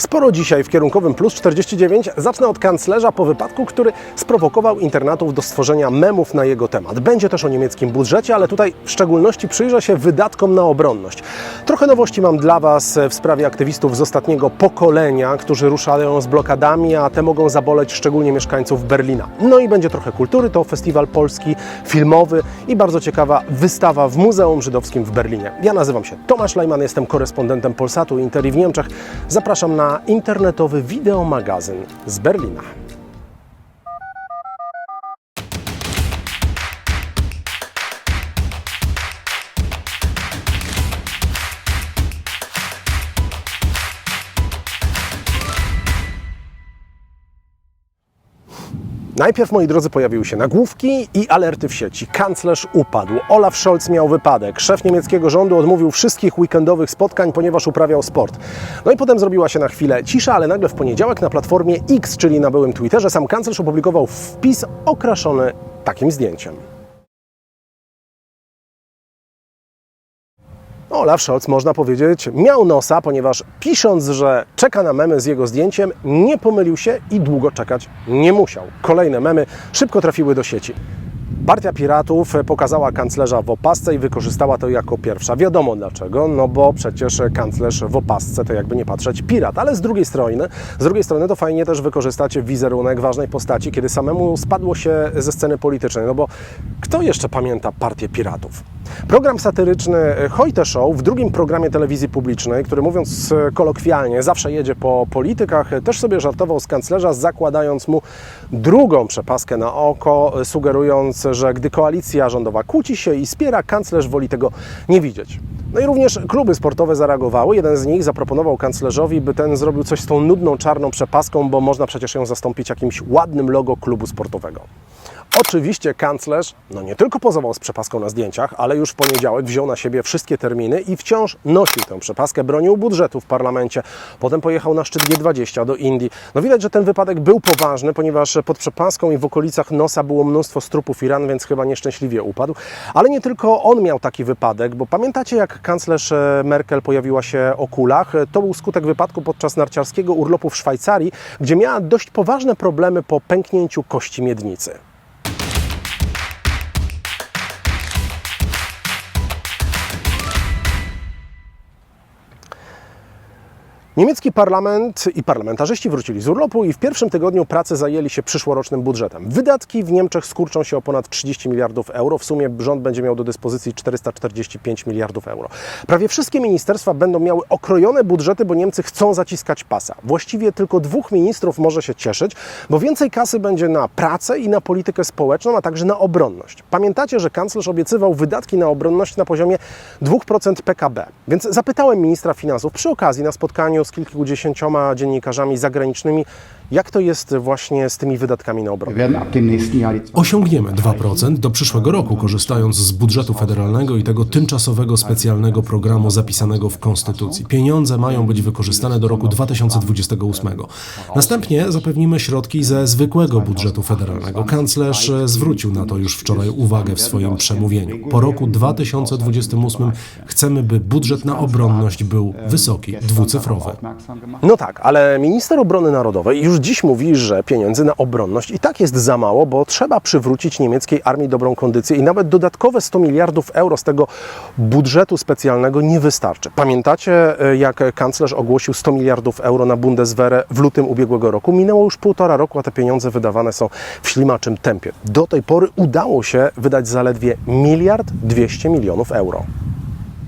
Sporo dzisiaj w kierunkowym Plus 49. Zacznę od kanclerza po wypadku, który sprowokował internatów do stworzenia memów na jego temat. Będzie też o niemieckim budżecie, ale tutaj w szczególności przyjrzę się wydatkom na obronność. Trochę nowości mam dla Was w sprawie aktywistów z ostatniego pokolenia, którzy ruszają z blokadami, a te mogą zaboleć szczególnie mieszkańców Berlina. No i będzie trochę kultury, to festiwal polski, filmowy i bardzo ciekawa wystawa w Muzeum Żydowskim w Berlinie. Ja nazywam się Tomasz Lejman, jestem korespondentem Polsatu Interi w Niemczech. Zapraszam na internetowy wideomagazyn z Berlina. Najpierw, moi drodzy, pojawiły się nagłówki i alerty w sieci. Kanclerz upadł, Olaf Scholz miał wypadek, szef niemieckiego rządu odmówił wszystkich weekendowych spotkań, ponieważ uprawiał sport. No i potem zrobiła się na chwilę cisza, ale nagle w poniedziałek na platformie X, czyli na byłym Twitterze, sam kanclerz opublikował wpis okraszony takim zdjęciem. Olaf Scholz, można powiedzieć, miał nosa, ponieważ pisząc, że czeka na memy z jego zdjęciem, nie pomylił się i długo czekać nie musiał. Kolejne memy szybko trafiły do sieci. Partia Piratów pokazała kanclerza w opasce i wykorzystała to jako pierwsza. Wiadomo dlaczego, no bo przecież kanclerz w opasce to jakby nie patrzeć pirat, ale z drugiej strony, z drugiej strony to fajnie też wykorzystać wizerunek ważnej postaci, kiedy samemu spadło się ze sceny politycznej, no bo kto jeszcze pamięta Partię Piratów? Program satyryczny Hojte Show w drugim programie telewizji publicznej, który mówiąc kolokwialnie zawsze jedzie po politykach, też sobie żartował z kanclerza, zakładając mu drugą przepaskę na oko, sugerując, że gdy koalicja rządowa kłóci się i spiera, kanclerz woli tego nie widzieć. No i również kluby sportowe zareagowały. Jeden z nich zaproponował kanclerzowi, by ten zrobił coś z tą nudną czarną przepaską, bo można przecież ją zastąpić jakimś ładnym logo klubu sportowego. Oczywiście kanclerz no nie tylko pozował z przepaską na zdjęciach, ale już w poniedziałek wziął na siebie wszystkie terminy i wciąż nosił tę przepaskę, bronił budżetu w parlamencie. Potem pojechał na szczyt G20 do Indii. No widać, że ten wypadek był poważny, ponieważ pod przepaską i w okolicach nosa było mnóstwo strupów Iran, więc chyba nieszczęśliwie upadł. Ale nie tylko on miał taki wypadek, bo pamiętacie jak kanclerz Merkel pojawiła się o kulach? To był skutek wypadku podczas narciarskiego urlopu w Szwajcarii, gdzie miała dość poważne problemy po pęknięciu kości miednicy. Niemiecki parlament i parlamentarzyści wrócili z urlopu i w pierwszym tygodniu pracy zajęli się przyszłorocznym budżetem. Wydatki w Niemczech skurczą się o ponad 30 miliardów euro. W sumie rząd będzie miał do dyspozycji 445 miliardów euro. Prawie wszystkie ministerstwa będą miały okrojone budżety, bo Niemcy chcą zaciskać pasa. Właściwie tylko dwóch ministrów może się cieszyć, bo więcej kasy będzie na pracę i na politykę społeczną, a także na obronność. Pamiętacie, że kanclerz obiecywał wydatki na obronność na poziomie 2% PKB. Więc zapytałem ministra finansów przy okazji na spotkaniu z kilkudziesięcioma dziennikarzami zagranicznymi, jak to jest właśnie z tymi wydatkami na die Osiągniemy 2% do przyszłego roku, korzystając z budżetu federalnego i tego tymczasowego specjalnego programu zapisanego w Konstytucji. Pieniądze mają być wykorzystane do roku 2028. Następnie zapewnimy środki ze zwykłego budżetu federalnego. Kanclerz zwrócił na to już wczoraj uwagę w swoim przemówieniu. Po roku 2028 chcemy, by budżet na obronność był wysoki, dwucyfrowy. No tak, ale minister obrony narodowej już dziś mówi, że pieniędzy na obronność i tak jest za mało, bo trzeba przywrócić niemieckiej armii dobrą kondycję i nawet dodatkowe 100 miliardów euro z tego budżetu specjalnego nie wystarczy. Pamiętacie, e, jak kanclerz ogłosił 100 miliardów euro na Bundeswehrę w lutym ubiegłego roku? Minęło już półtora roku, a te pieniądze wydawane są w ślimaczym tempie. Do tej pory udało się wydać zaledwie miliard 200 milionów euro.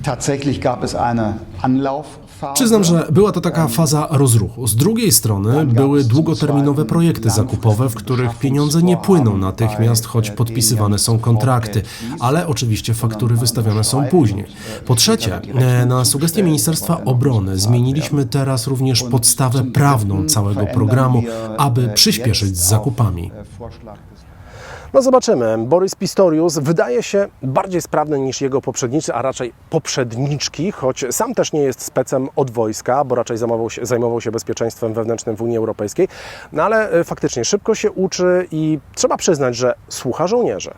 Tatsächlich gab es eine Anlaufphase. Przyznam, że była to taka faza rozruchu. Z drugiej strony były długoterminowe projekty zakupowe, w których pieniądze nie płyną natychmiast, choć podpisywane są kontrakty, ale oczywiście faktury wystawiane są później. Po trzecie, e, na sugestię Ministerstwa Obrony zmieniliśmy teraz również podstawę prawną całego programu, aby przyspieszyć z zakupami. No zobaczymy. Borys Pistorius wydaje się bardziej sprawny niż jego poprzednicy, a raczej poprzedniczki, choć sam też nie jest specem od wojska, bo raczej zajmował się, zajmował się bezpieczeństwem wewnętrznym w Unii Europejskiej. No ale e, faktycznie szybko się uczy i trzeba przyznać, że słucha żołnierzy.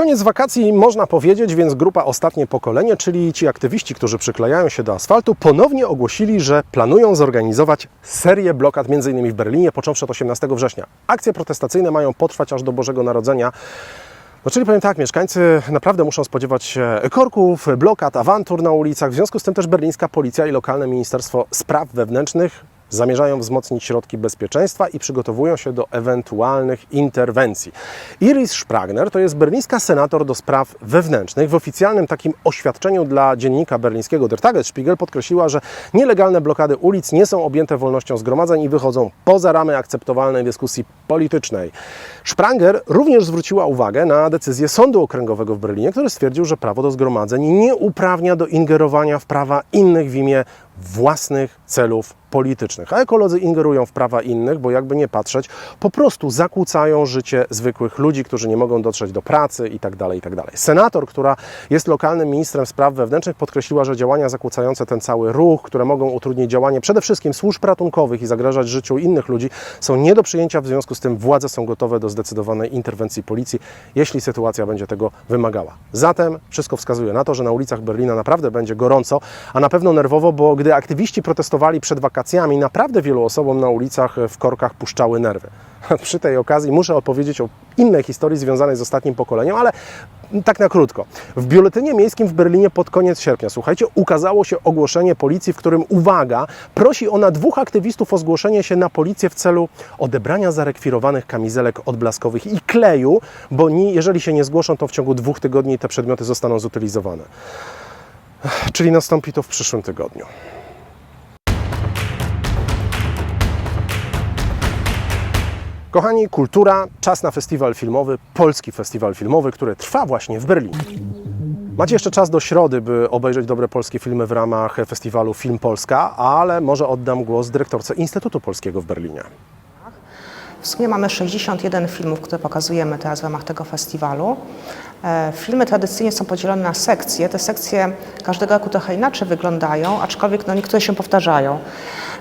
Koniec wakacji można powiedzieć, więc grupa Ostatnie Pokolenie, czyli ci aktywiści, którzy przyklejają się do asfaltu, ponownie ogłosili, że planują zorganizować serię blokad, m.in. w Berlinie, począwszy od 18 września. Akcje protestacyjne mają potrwać aż do Bożego Narodzenia. No czyli powiem tak, mieszkańcy naprawdę muszą spodziewać się korków, blokad, awantur na ulicach. W związku z tym też berlińska policja i lokalne Ministerstwo Spraw Wewnętrznych zamierzają wzmocnić środki bezpieczeństwa i przygotowują się do ewentualnych interwencji. Iris Spragner to jest berlińska senator do spraw wewnętrznych. W oficjalnym takim oświadczeniu dla dziennika berlińskiego Der Tagesspiegel podkreśliła, że nielegalne blokady ulic nie są objęte wolnością zgromadzeń i wychodzą poza ramy akceptowalnej dyskusji politycznej. Spranger również zwróciła uwagę na decyzję Sądu Okręgowego w Berlinie, który stwierdził, że prawo do zgromadzeń nie uprawnia do ingerowania w prawa innych w imię własnych celów politycznych. A ekolodzy ingerują w prawa innych, bo jakby nie patrzeć, po prostu zakłócają życie zwykłych ludzi, którzy nie mogą dotrzeć do pracy itd. itd. Senator, która jest lokalnym ministrem spraw wewnętrznych, podkreśliła, że działania zakłócające ten cały ruch, które mogą utrudnić działanie przede wszystkim służb ratunkowych i zagrażać życiu innych ludzi, są nie do przyjęcia. W związku z tym władze są gotowe do zdecydowanej interwencji policji, jeśli sytuacja będzie tego wymagała. Zatem wszystko wskazuje na to, że na ulicach Berlina naprawdę będzie gorąco, a na pewno nerwowo, bo gdy aktywiści protestowali przed wakacjami, naprawdę wielu osobom na ulicach w korkach puszczały nerwy. Przy tej okazji muszę opowiedzieć o innej historii związanej z ostatnim pokoleniem, ale tak na krótko. W biuletynie miejskim w Berlinie pod koniec sierpnia, słuchajcie, ukazało się ogłoszenie policji, w którym, uwaga, prosi ona dwóch aktywistów o zgłoszenie się na policję w celu odebrania zarekwirowanych kamizelek odblaskowych i kleju, bo ni, jeżeli się nie zgłoszą, to w ciągu dwóch tygodni te przedmioty zostaną zutylizowane. Czyli nastąpi to w przyszłym tygodniu. Kochani, kultura, czas na festiwal filmowy, polski festiwal filmowy, który trwa właśnie w Berlinie. Macie jeszcze czas do środy, by obejrzeć dobre polskie filmy w ramach festiwalu Film Polska, ale może oddam głos dyrektorce Instytutu Polskiego w Berlinie. W sumie mamy 61 filmów, które pokazujemy teraz w ramach tego festiwalu. E, Filmy tradycyjnie są podzielone na sekcje. Te sekcje każdego roku trochę inaczej wyglądają, aczkolwiek no, niektóre się powtarzają.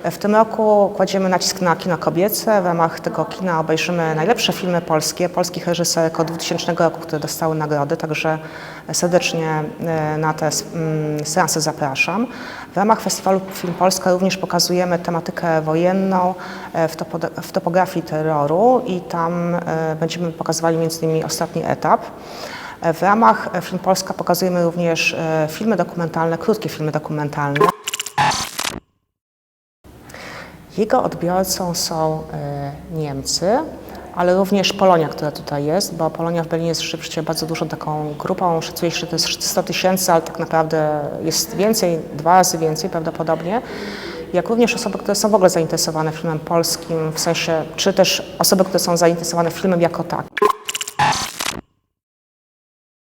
W tym roku kładziemy nacisk na kino kobiece. W ramach tego kina obejrzymy najlepsze filmy polskie, polskich reżyserek od 2000 roku, które dostały nagrody, także serdecznie e, na te mm, seanse zapraszam. W ramach festiwalu Film Polska również pokazujemy tematykę wojenną e, w, topo- w topografii terroru i tam e, będziemy pokazywali innymi ostatni etap. W ramach Film Polska pokazujemy również filmy dokumentalne, krótkie filmy dokumentalne. Jego odbiorcą są e, Niemcy, ale również Polonia, która tutaj jest, bo Polonia w Berlinie jest rzeczywiście bardzo dużą taką grupą, szacuje się, że to jest 100 tysięcy, ale tak naprawdę jest więcej, dwa razy więcej prawdopodobnie. Jak również osoby, które są w ogóle zainteresowane filmem polskim, w sensie, czy też osoby, które są zainteresowane filmem jako tak.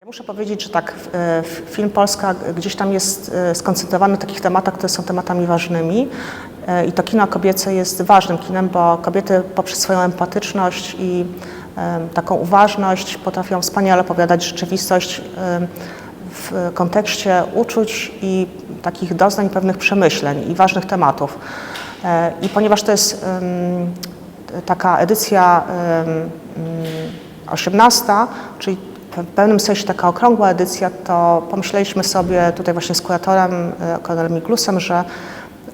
Ja muszę powiedzieć, że tak, e, film Polska gdzieś tam jest e, skoncentrowany na takich tematach, które są tematami ważnymi i to kino kobiece jest ważnym kinem, bo kobiety poprzez swoją empatyczność i e, taką uważność potrafią wspaniale opowiadać rzeczywistość e, w kontekście uczuć i takich doznań, pewnych przemyśleń i ważnych tematów. E, I ponieważ to jest taka edycja em, mm, 18, czyli w pewnym sensie taka okrągła edycja, to pomyśleliśmy sobie tutaj właśnie z kuratorem, e, Kornelem Miglusem, że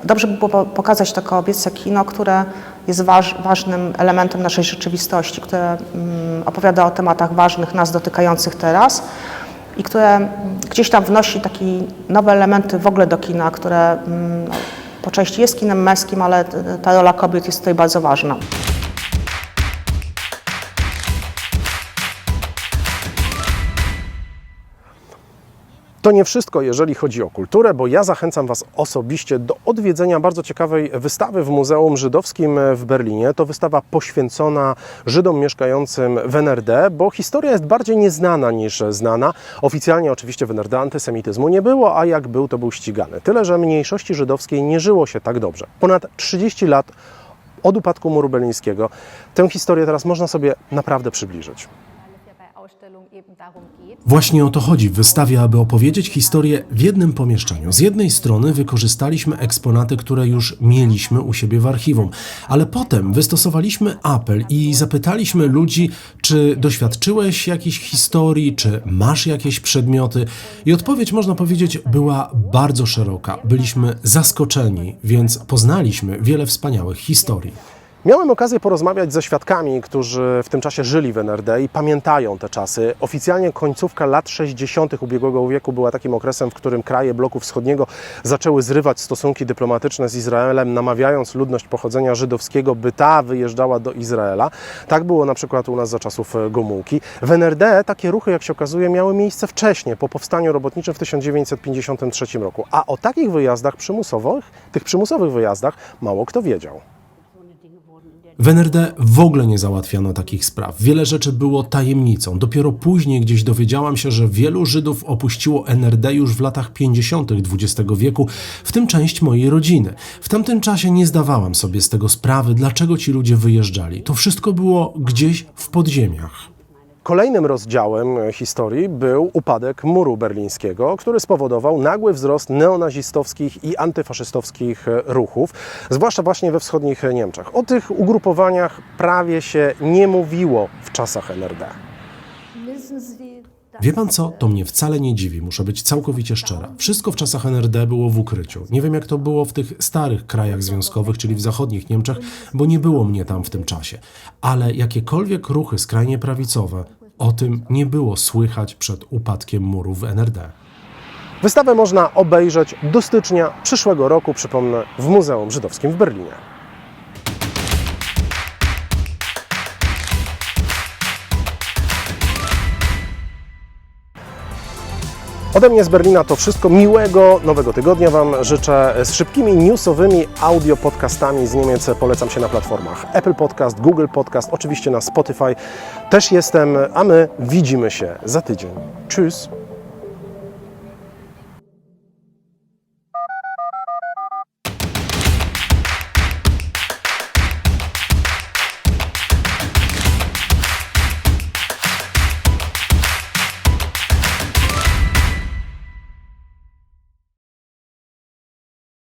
dobrze by było po- pokazać to kobiece kino, które jest waż, ważnym elementem naszej rzeczywistości, które mm, opowiada o tematach ważnych, nas dotykających teraz i które mm, gdzieś tam wnosi takie nowe elementy w ogóle do kina, które mm, no, po części jest kinem męskim, ale ta rola kobiet jest tutaj bardzo ważna. To nie wszystko, jeżeli chodzi o kulturę, bo ja zachęcam Was osobiście do odwiedzenia bardzo ciekawej wystawy w Muzeum Żydowskim w Berlinie. To wystawa poświęcona Żydom mieszkającym w NRD, bo historia jest bardziej nieznana niż znana. Oficjalnie oczywiście w NRD antysemityzmu nie było, a jak był, to był ścigany. Tyle, że mniejszości żydowskiej nie żyło się tak dobrze. Ponad 30 lat od upadku muru berlińskiego. Tę historię teraz można sobie naprawdę przybliżyć. Właśnie o to chodzi w wystawie, aby opowiedzieć historię w jednym pomieszczeniu. Z jednej strony wykorzystaliśmy eksponaty, które już mieliśmy u siebie w archiwum, ale potem wystosowaliśmy apel i zapytaliśmy ludzi, czy doświadczyłeś jakiejś historii, czy masz jakieś przedmioty. I odpowiedź, można powiedzieć, była bardzo szeroka. Byliśmy zaskoczeni, więc poznaliśmy wiele wspaniałych historii. Miałem okazję porozmawiać ze świadkami, którzy w tym czasie żyli w NRD i pamiętają te czasy. Oficjalnie końcówka lat 60. ubiegłego wieku była takim okresem, w którym kraje bloku wschodniego zaczęły zrywać stosunki dyplomatyczne z Izraelem, namawiając ludność pochodzenia żydowskiego, by ta wyjeżdżała do Izraela. Tak było na przykład u nas za czasów e, Gomułki. W NRD takie ruchy, jak się okazuje, miały miejsce wcześniej, po powstaniu robotniczym w 1953 roku. A o takich wyjazdach przymusowych, tych przymusowych wyjazdach mało kto wiedział. W NRD w ogóle nie załatwiano takich spraw. Wiele rzeczy było tajemnicą. Dopiero później gdzieś dowiedziałam się, że wielu Żydów opuściło NRD już w latach 50. XX wieku, w tym część mojej rodziny. W tamtym czasie nie zdawałam sobie z tego sprawy, dlaczego ci ludzie wyjeżdżali. To wszystko było gdzieś w podziemiach. Kolejnym rozdziałem historii był upadek muru berlińskiego, który spowodował nagły wzrost neonazistowskich i antyfaszystowskich ruchów, zwłaszcza właśnie we wschodnich Niemczech. O tych ugrupowaniach prawie się nie mówiło w czasach NRD. Wie pan co? To mnie wcale nie dziwi, muszę być całkowicie szczera. Wszystko w czasach NRD było w ukryciu. Nie wiem jak to było w tych starych krajach związkowych, czyli w zachodnich Niemczech, bo nie było mnie tam w tym czasie. Ale jakiekolwiek ruchy skrajnie prawicowe, o tym nie było słychać przed upadkiem muru w NRD. Wystawę można obejrzeć do stycznia przyszłego roku, przypomnę, w Muzeum Żydowskim w Berlinie. Ode mnie z Berlina to wszystko. Miłego nowego tygodnia Wam życzę z szybkimi newsowymi audio podcastami z Niemiec. Polecam się na platformach Apple Podcast, Google Podcast, oczywiście na Spotify. Też jestem, a my widzimy się za tydzień. Tschüss.